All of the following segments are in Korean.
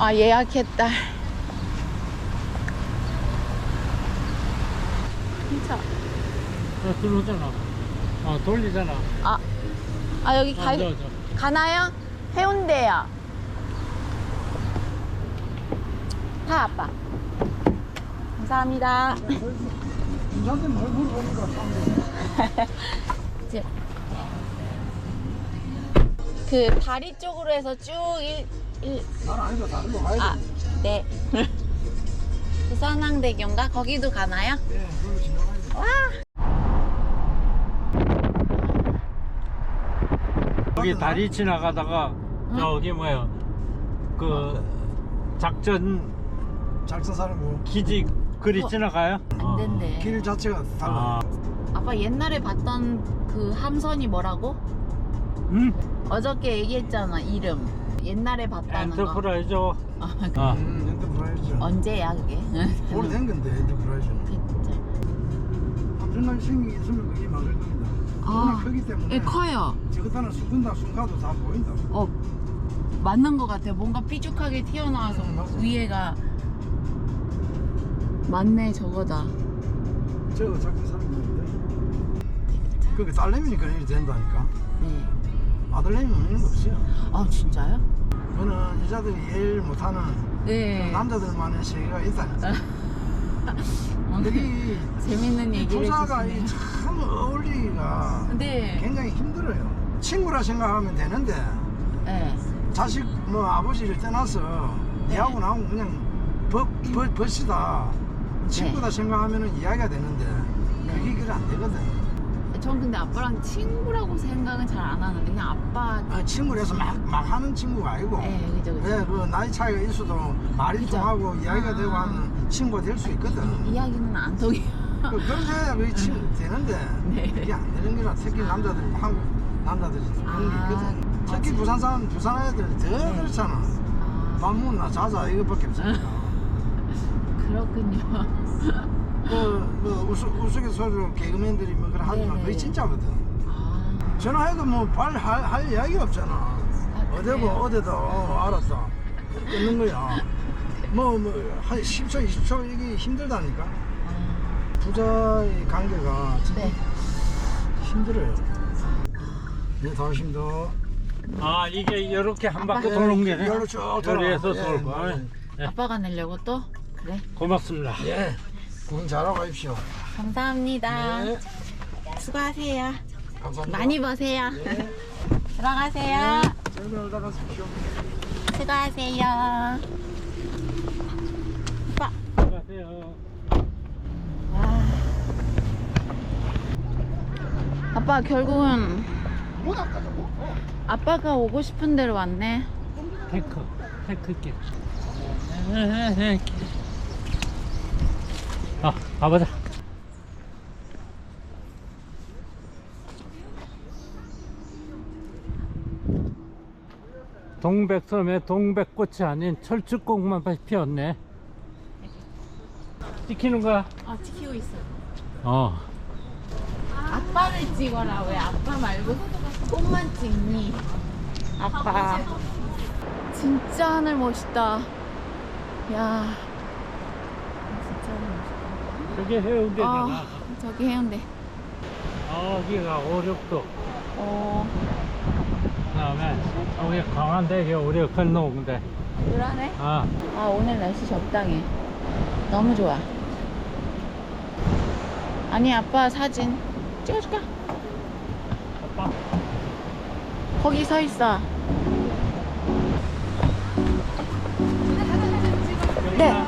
아 예약했다. 진짜. 어, 들어오잖아. 어, 돌리잖아. 아, 아 여기 아, 가 저, 저. 가나요? 해운대요. 가 아빠. 감사합니다. 그 다리 쪽으로 해서 쭉 일, 일, 나는 아니다 다른 거 가야 아, 돼. 네. 부산항대교인가? 거기도 가나요? 네, 그걸로 지나가야 돼. 여기 다리 지나가다가 저기 뭐야 그 작전 작전 사람고 기지 그리 어. 지나가요? 안 된대. 길 자체가 달라. 아, 아빠 옛날에 봤던 그 함선이 뭐라고? 음, 어저께 얘기했잖아 이름. 옛날에 봤다는 거. 엔터프라이즈. 아, 아, 음, 엔터프라이즈. 언제야 그게? 오래된 건데 엔터프라이즈는. 진짜. 엄청나게 생긴 있으면 그게 막을 겁니다. 아, 워낙 크기 때문에. 예, 커요. 저것다는 수군다 순가도 다 보인다. 어 맞는 것 같아요. 뭔가 삐죽하게 튀어나와서 음, 맞아. 위에가 맞네 저거다. 저거 작전 사람인데. 그게 딸내미니까 이렇게 된다니까. 네. 아들내미는 없어요. 아 진짜요? 그거는 여자들이 제일 못하는 네. 남자들만의 세계가 있다니까. 여기 재밌는 얘기를 투사가 해주시네요. 이참 어울리기가 네. 굉장히 힘들어요. 친구라 생각하면 되는데 네. 자식 뭐 아버지를 떠나서 네. 얘하고 나하고 그냥 벗, 벗, 벗이다 친구다 생각하면 이야기가 되는데 네. 그게 그래 안 되거든. 전 근데 아빠랑 친구라고 생각은 잘 안 하는데 그냥 아빠. 아, 친구라서 막, 막 하는 친구가 아니고 네, 그죠, 그죠. 네, 그 나이 차이가 있어도 말이 그죠. 통하고 이야기가 아. 되고 하는 친구가 될 수 있거든. 이야기는 안 통해요. 그- 해야 그게 친구 되는데 네. 그게 안 되는 거라 특히 남자들 한국 남자들이 그런 게 아, 있거든 특히 맞아요. 부산 사람 부산 애들 더 네. 그렇잖아 아, 밥 먹나 자자 이거밖에 없으니까 그렇군요. 우스, 우스갯소리로 개그맨들이 뭐 그런 하지만 네네. 그게 진짜거든 아, 전화해도 뭐빨할 할 이야기가 없잖아 어디고 그래요? 어디다 어, 알았다 끊는 거야 뭐뭐한 10초 20초 이게 힘들다니까 아, 부자의 관계가 참 네. 힘들어요 네 당신도 아 이게 이렇게 한 바퀴 아빠. 도는 게네. 열로 쭉 돌아. 요리에서 예, 돌고. 예, 아빠가 내려고 또? 그래. 고맙습니다. 예. 군 잘하고 가십시오. 감사합니다. 네. 수고하세요. 감사합니다. 많이 버세요. 예. 들어가세요. 즐거운 놀다 가십시오. 수고하세요. 아빠. 안녕하세요. 와. 아빠 결국은 아빠가 오고 싶은 대로 왔네. 테크, 테크길. 아, 가보자. 동백섬에 동백꽃이 아닌 철쭉꽃만 피었네. 찍히는 거야? 아 찍히고 있어. 어. 아빠를 찍어라 왜 아빠 말고 꽃만 찍니? 아빠. 진짜 하늘 멋있다. 야. 저게 해운대잖아. 아, 저기 해운대. 아, 여기가 오륙도. 어, 그다음에 여기 강한대교 우리가 건너온데. 그러네. 아, 아 오늘 날씨 적당해 너무 좋아 아니 아빠 사진 찍어줄까? 아빠. 거기 서 있어 네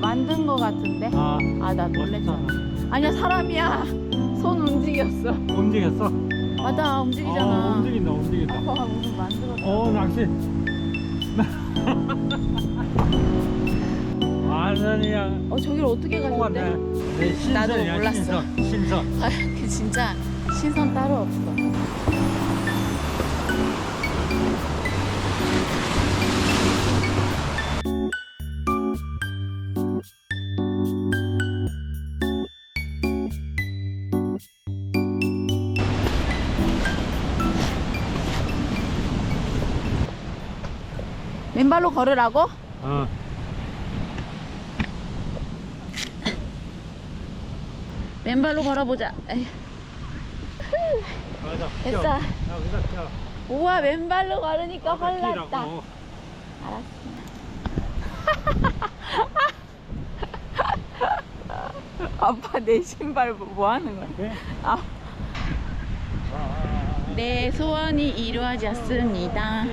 만든 거 같은데? 아, 아 나 놀랬잖아 아니야 사람이야 손 움직였어 움직였어? 맞아 움직이잖아 어, 움직인다, 움직인다. 아빠가 무슨 만들었다 어, 낚시. 완전히 어 저기를 어떻게. 가는데? 네, 신선이야, 나도 몰랐어. 신선. 신선. 아, 그 진짜 신선 따로 없어 맨발로 걸으라고? 어. 맨발로 걸어보자 껴. 우와 맨발로 걸으니까 헐났다 끼라고. 아빠 내 신발 뭐, 뭐 하는 거야? 네? 아, 아, 내 소원이 이루어졌습니다.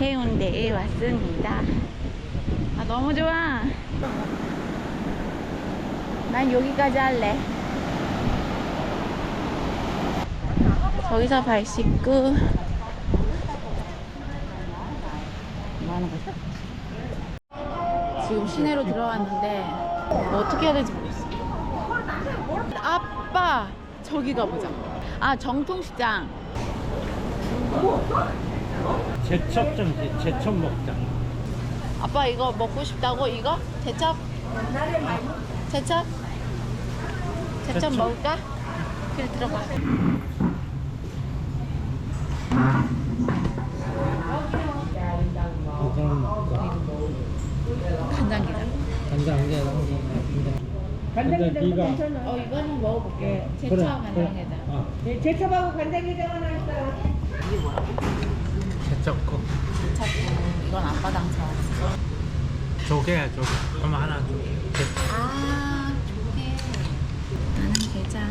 해운대에 왔습니다. 아 너무 좋아. 난 여기까지 할래. 저기서 발 씻고 뭐 하는 거지? 지금 시내로 들어왔는데 뭐 어떻게 해야 될지 모르겠어. 아빠 저기 가보자. 아 정통시장. 제첩 좀, 제- 제첩 먹자. 아빠 이거 먹고 싶다고 이거? 제첩? 제첩? 제첩 제첩. 먹을까? 그래 들어가. 간장 먹자. 간장게장. 간장게장. 간장기가. 어 이거 한번 먹어볼게. 제첩 간장게장. 아, 제첩하고 간장게장 하나 있어요. 제첩국. 제첩 이건 아빠 당첨. 조개야, 조개. 그럼 하나 줘. 아 조개. 나는. 게장.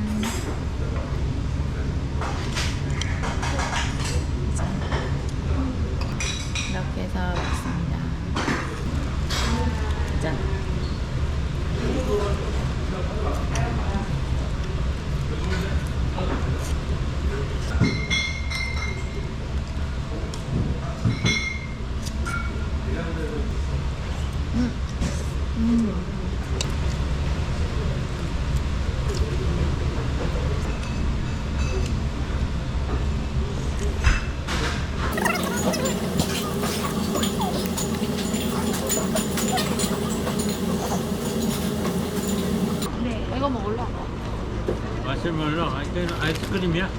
이렇게 해서 먹습니다. 짠. 이거 먹을래? 마시멜로 아이스크림, 아이스크림이야?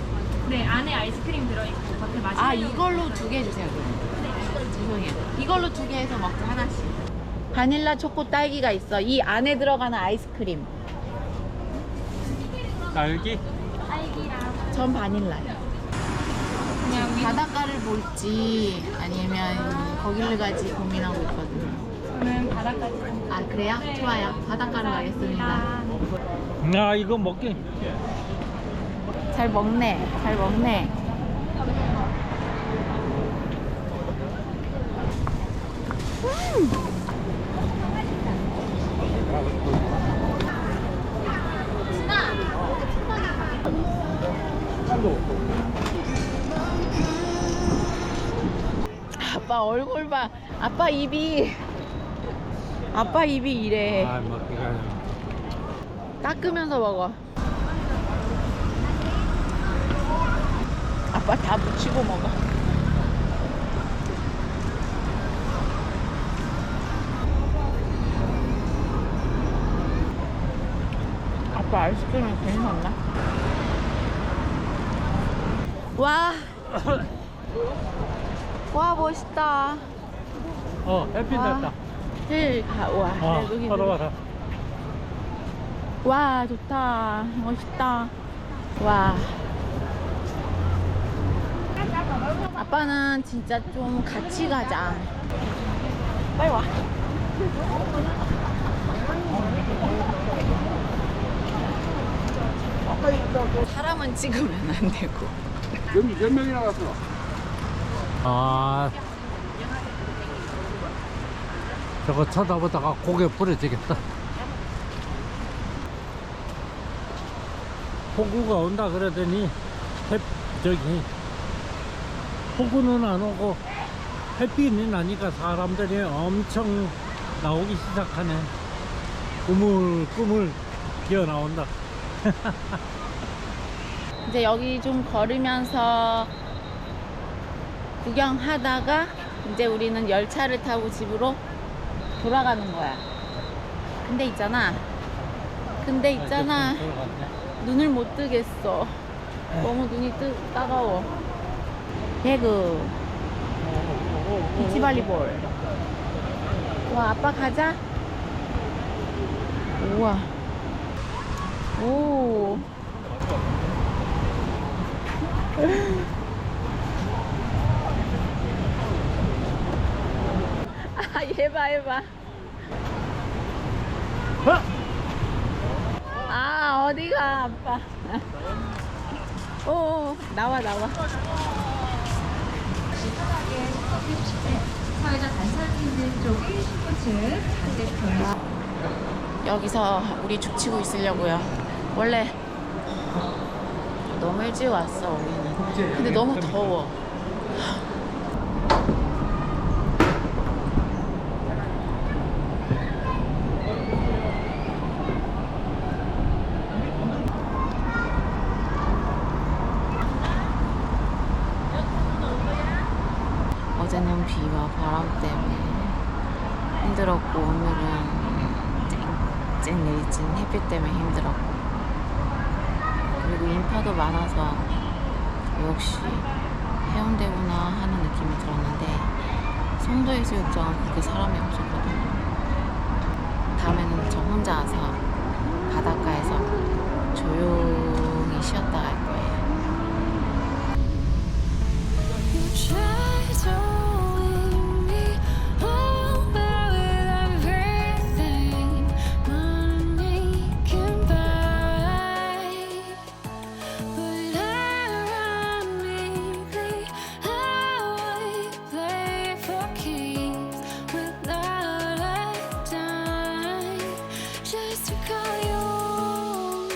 네, 안에 아이스크림 들어있고 겉에 마시멜로 아 이걸로 두 개 주세요 그럼 죄송해요 이걸로 두 개 해서 먹자 하나씩. 바닐라 초코 딸기가 있어. 이 안에 들어가는 아이스크림. 딸기? 전 바닐라요 그냥 바닷가를 볼지 아니면 거기를 갈지 고민하고 있거든요 저는 바닥까지 아 그래요? 좋아요. 바닷가로 가겠습니다. 야, 이거 먹기. 잘 먹네. 잘 먹네 아빠 얼굴 봐 아빠 입이 아빠 입이 이래 아. 닦으면서 먹어. 아빠 다 묻히고 먹어. 아빠 아이스크림을 괜히 샀나? 와. 와 멋있다. 어, 햇빛 와. 났다. 힐 가. 와. 아, 여기 바로. 와 좋다 멋있다 와 아빠는 진짜 좀 같이 가자 빨리 와 사람은 찍으면 안 되고 몇, 몇 명이나 갔어? 아, 저거 쳐다보다가 고개 부러지겠다. 폭우가 온다 그러더니 햇, 저기 폭우는 안 오고 햇빛이 나니까 사람들이 엄청 나오기 시작하네. 꾸물꾸물 기어 나온다. 이제 여기 좀 걸으면서 구경하다가 이제 우리는 열차를 타고 집으로 돌아가는 거야. 근데 있잖아. 근데 있잖아. 눈을 못 뜨겠어. 너무 눈이 뜨, 따가워. 배그. 비치발리볼. 와, 아빠 가자. 우와. 오. 아, 얘봐, 얘봐. 아, 어디가, 아빠. 오, 나와, 나와. 사회자 있는 쪽이 신분증 반대편. 여기서 우리 죽치고 있으려고요. 원래 너무 일찍 왔어, 우리는. 근데 너무 더워. 어제는 비와 바람 때문에 힘들었고 오늘은 쨍쨍 내리친 햇빛 때문에 힘들었고 그리고 인파도 많아서 역시 해운대구나 하는 느낌이 들었는데 송도해수욕장은 그렇게 사람이 없었거든요. 다음에는 저 혼자 와서 바닷가에서 조용히 쉬었다 갈 거예요.